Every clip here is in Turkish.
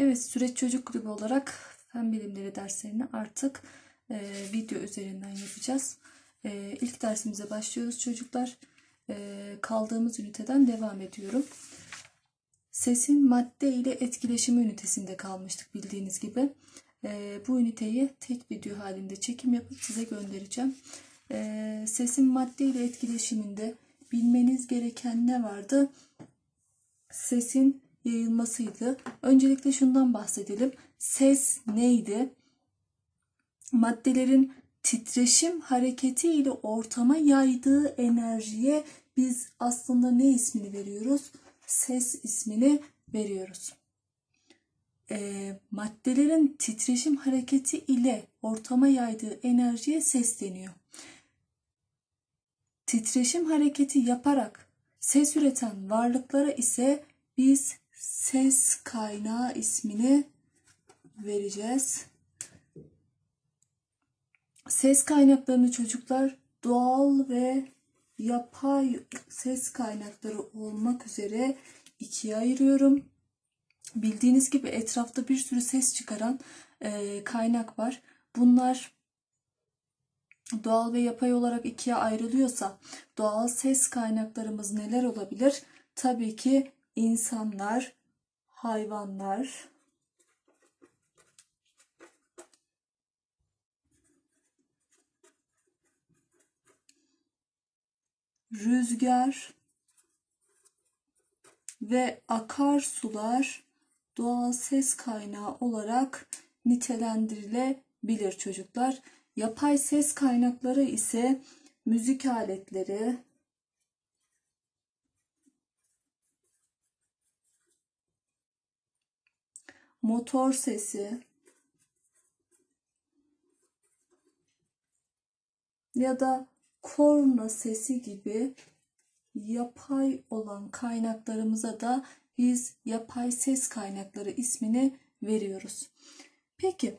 Evet, Süreç Çocuk Kulübü olarak fen bilimleri derslerini artık e, video üzerinden yapacağız. E, ilk dersimize başlıyoruz çocuklar. E, kaldığımız üniteden devam ediyorum. Sesin madde ile etkileşimi ünitesinde kalmıştık bildiğiniz gibi. E, bu üniteyi tek video halinde çekim yapıp size göndereceğim. E, sesin madde ile etkileşiminde bilmeniz gereken ne vardı? Sesin yayılmasıydı. Öncelikle şundan bahsedelim. Ses neydi? Maddelerin titreşim hareketi ile ortama yaydığı enerjiye biz aslında ne ismini veriyoruz? Ses ismini veriyoruz. E, maddelerin titreşim hareketi ile ortama yaydığı enerjiye ses deniyor. Titreşim hareketi yaparak ses üreten varlıklara ise biz ses kaynağı ismini vereceğiz. Ses kaynaklarını çocuklar doğal ve yapay ses kaynakları olmak üzere ikiye ayırıyorum. Bildiğiniz gibi etrafta bir sürü ses çıkaran e, kaynak var. Bunlar doğal ve yapay olarak ikiye ayrılıyorsa doğal ses kaynaklarımız neler olabilir? Tabii ki insanlar, hayvanlar, rüzgar ve akarsular doğal ses kaynağı olarak nitelendirilebilir çocuklar. Yapay ses kaynakları ise müzik aletleri, motor sesi ya da korna sesi gibi yapay olan kaynaklarımıza da biz yapay ses kaynakları ismini veriyoruz. Peki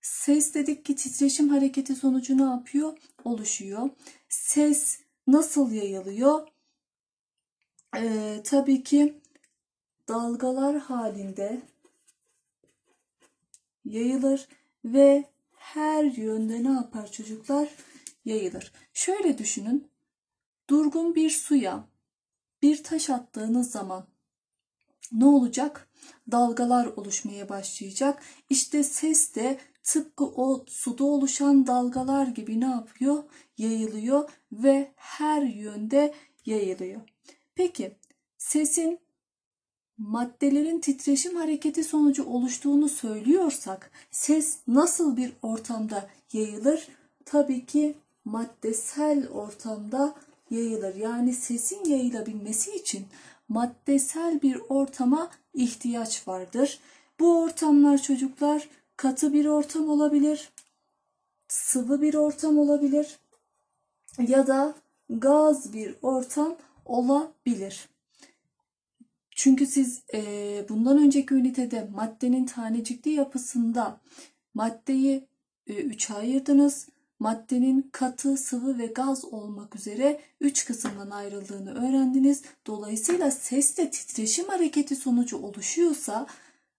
ses dedik ki titreşim hareketi sonucu ne yapıyor? Oluşuyor. Ses nasıl yayılıyor? Ee, tabii ki dalgalar halinde yayılır ve her yönde ne yapar çocuklar? Yayılır. Şöyle düşünün. Durgun bir suya bir taş attığınız zaman ne olacak? Dalgalar oluşmaya başlayacak. İşte ses de tıpkı o suda oluşan dalgalar gibi ne yapıyor? Yayılıyor ve her yönde yayılıyor. Peki sesin maddelerin titreşim hareketi sonucu oluştuğunu söylüyorsak ses nasıl bir ortamda yayılır? Tabii ki maddesel ortamda yayılır. Yani sesin yayılabilmesi için maddesel bir ortama ihtiyaç vardır. Bu ortamlar çocuklar katı bir ortam olabilir, sıvı bir ortam olabilir ya da gaz bir ortam olabilir. Çünkü siz e, bundan önceki ünitede maddenin tanecikli yapısında maddeyi e, ayırdınız. Maddenin katı, sıvı ve gaz olmak üzere üç kısımdan ayrıldığını öğrendiniz. Dolayısıyla ses de titreşim hareketi sonucu oluşuyorsa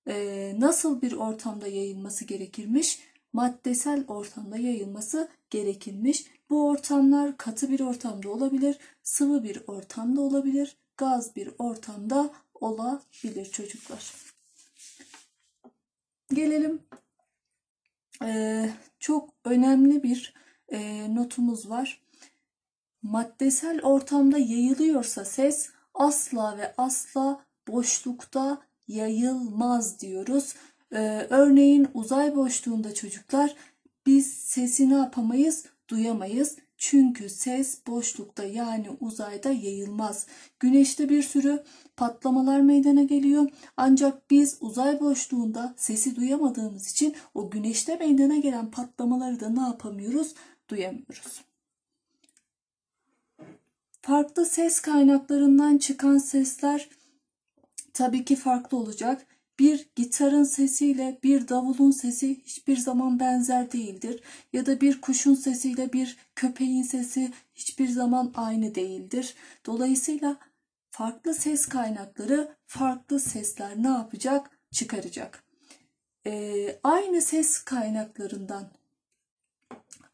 e, nasıl bir ortamda yayılması gerekirmiş? Maddesel ortamda yayılması gerekirmiş. Bu ortamlar katı bir ortamda olabilir, sıvı bir ortamda olabilir, gaz bir ortamda olabilir çocuklar. Gelelim ee, çok önemli bir e, notumuz var. Maddesel ortamda yayılıyorsa ses asla ve asla boşlukta yayılmaz diyoruz. Ee, örneğin uzay boşluğunda çocuklar biz sesi ne yapamayız? Duyamayız. Çünkü ses boşlukta yani uzayda yayılmaz. Güneşte bir sürü patlamalar meydana geliyor. Ancak biz uzay boşluğunda sesi duyamadığımız için o güneşte meydana gelen patlamaları da ne yapamıyoruz? Duyamıyoruz. Farklı ses kaynaklarından çıkan sesler tabii ki farklı olacak. Bir gitarın sesiyle bir davulun sesi hiçbir zaman benzer değildir. Ya da bir kuşun sesiyle bir köpeğin sesi hiçbir zaman aynı değildir. Dolayısıyla farklı ses kaynakları farklı sesler ne yapacak? Çıkaracak. Ee, aynı ses kaynaklarından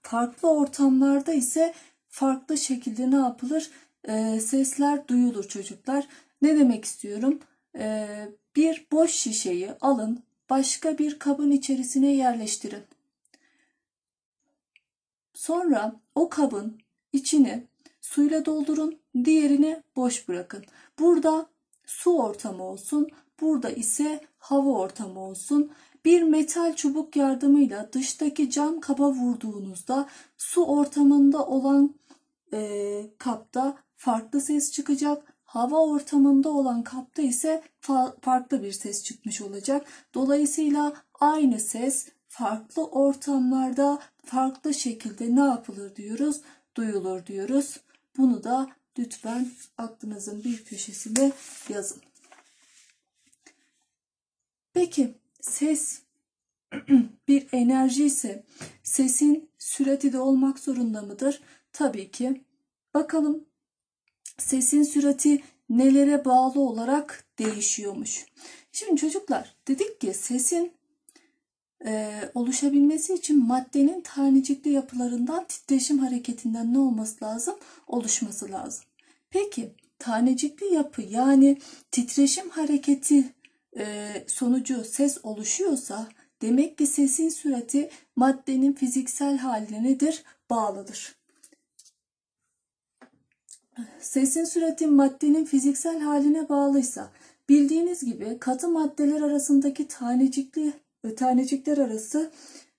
farklı ortamlarda ise farklı şekilde ne yapılır? Ee, sesler duyulur çocuklar. Ne demek istiyorum? Ee, bir boş şişeyi alın, başka bir kabın içerisine yerleştirin. Sonra o kabın içini suyla doldurun, diğerini boş bırakın. Burada su ortamı olsun, burada ise hava ortamı olsun. Bir metal çubuk yardımıyla dıştaki cam kaba vurduğunuzda su ortamında olan e, kapta farklı ses çıkacak. Hava ortamında olan kapta ise fa- farklı bir ses çıkmış olacak. Dolayısıyla aynı ses farklı ortamlarda farklı şekilde ne yapılır diyoruz? Duyulur diyoruz. Bunu da lütfen aklınızın bir köşesine yazın. Peki ses bir enerji ise sesin sürati de olmak zorunda mıdır? Tabii ki. Bakalım sesin sürati nelere bağlı olarak değişiyormuş. Şimdi çocuklar dedik ki sesin e, oluşabilmesi için maddenin tanecikli yapılarından titreşim hareketinden ne olması lazım? Oluşması lazım. Peki tanecikli yapı yani titreşim hareketi e, sonucu ses oluşuyorsa demek ki sesin sürati maddenin fiziksel haline nedir? Bağlıdır. Sesin sürati maddenin fiziksel haline bağlıysa bildiğiniz gibi katı maddeler arasındaki tanecikli tanecikler arası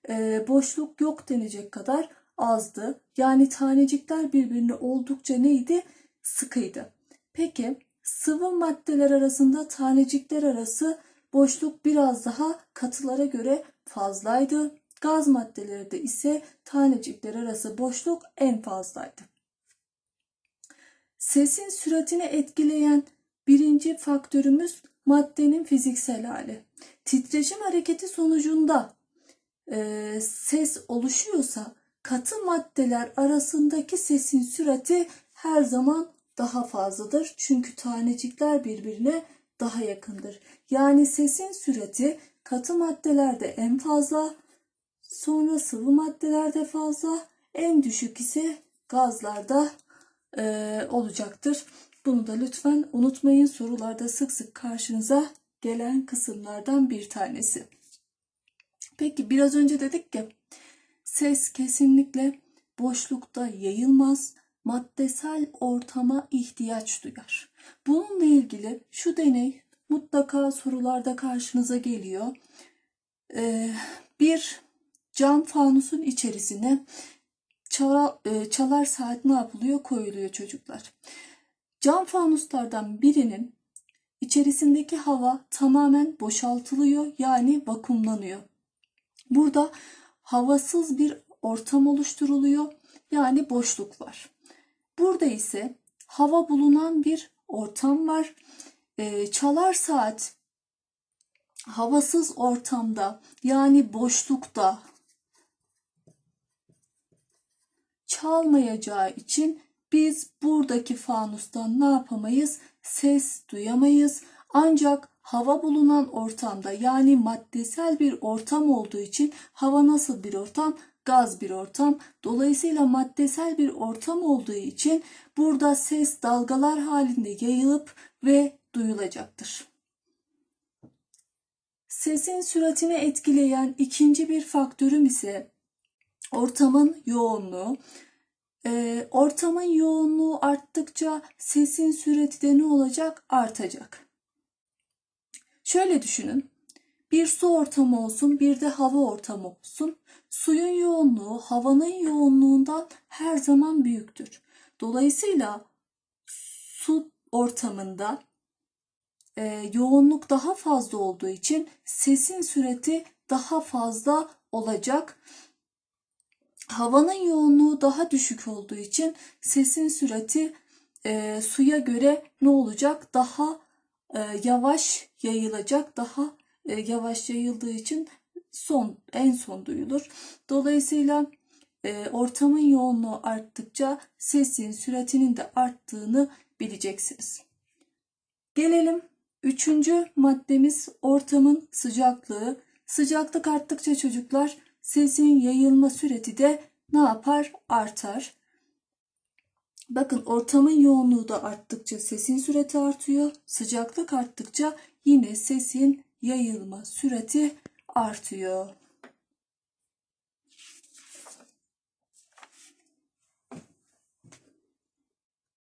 e, boşluk yok denecek kadar azdı. Yani tanecikler birbirine oldukça neydi? Sıkıydı. Peki sıvı maddeler arasında tanecikler arası boşluk biraz daha katılara göre fazlaydı. Gaz maddelerde ise tanecikler arası boşluk en fazlaydı. Sesin süratini etkileyen birinci faktörümüz maddenin fiziksel hali. Titreşim hareketi sonucunda e, ses oluşuyorsa katı maddeler arasındaki sesin sürati her zaman daha fazladır. Çünkü tanecikler birbirine daha yakındır. Yani sesin sürati katı maddelerde en fazla, sonra sıvı maddelerde fazla, en düşük ise gazlarda e, olacaktır. Bunu da lütfen unutmayın. Sorularda sık sık karşınıza gelen kısımlardan bir tanesi. Peki biraz önce dedik ki ses kesinlikle boşlukta yayılmaz, maddesel ortama ihtiyaç duyar. Bununla ilgili şu deney mutlaka sorularda karşınıza geliyor. Ee, bir cam fanusun içerisine çalar, e, çalar saat ne yapılıyor? Koyuluyor çocuklar. Cam fanuslardan birinin içerisindeki hava tamamen boşaltılıyor yani vakumlanıyor. Burada havasız bir ortam oluşturuluyor yani boşluk var. Burada ise hava bulunan bir ortam var. Ee, çalar saat havasız ortamda yani boşlukta çalmayacağı için biz buradaki fanustan ne yapamayız? Ses duyamayız. Ancak hava bulunan ortamda yani maddesel bir ortam olduğu için hava nasıl bir ortam? Gaz bir ortam. Dolayısıyla maddesel bir ortam olduğu için burada ses dalgalar halinde yayılıp ve duyulacaktır. Sesin süratini etkileyen ikinci bir faktörüm ise ortamın yoğunluğu. E, ortamın yoğunluğu arttıkça sesin sürati de ne olacak? Artacak. Şöyle düşünün. Bir su ortamı olsun, bir de hava ortamı olsun. Suyun yoğunluğu havanın yoğunluğundan her zaman büyüktür. Dolayısıyla su ortamında e, yoğunluk daha fazla olduğu için sesin sürati daha fazla olacak. Havanın yoğunluğu daha düşük olduğu için sesin sürati e, suya göre ne olacak? Daha e, yavaş yayılacak, daha e, yavaş yayıldığı için son en son duyulur. Dolayısıyla e, ortamın yoğunluğu arttıkça sesin süratinin de arttığını bileceksiniz. Gelelim üçüncü maddemiz ortamın sıcaklığı. Sıcaklık arttıkça çocuklar sesin yayılma süreti de ne yapar? Artar. Bakın ortamın yoğunluğu da arttıkça sesin süreti artıyor. Sıcaklık arttıkça yine sesin yayılma süreti artıyor.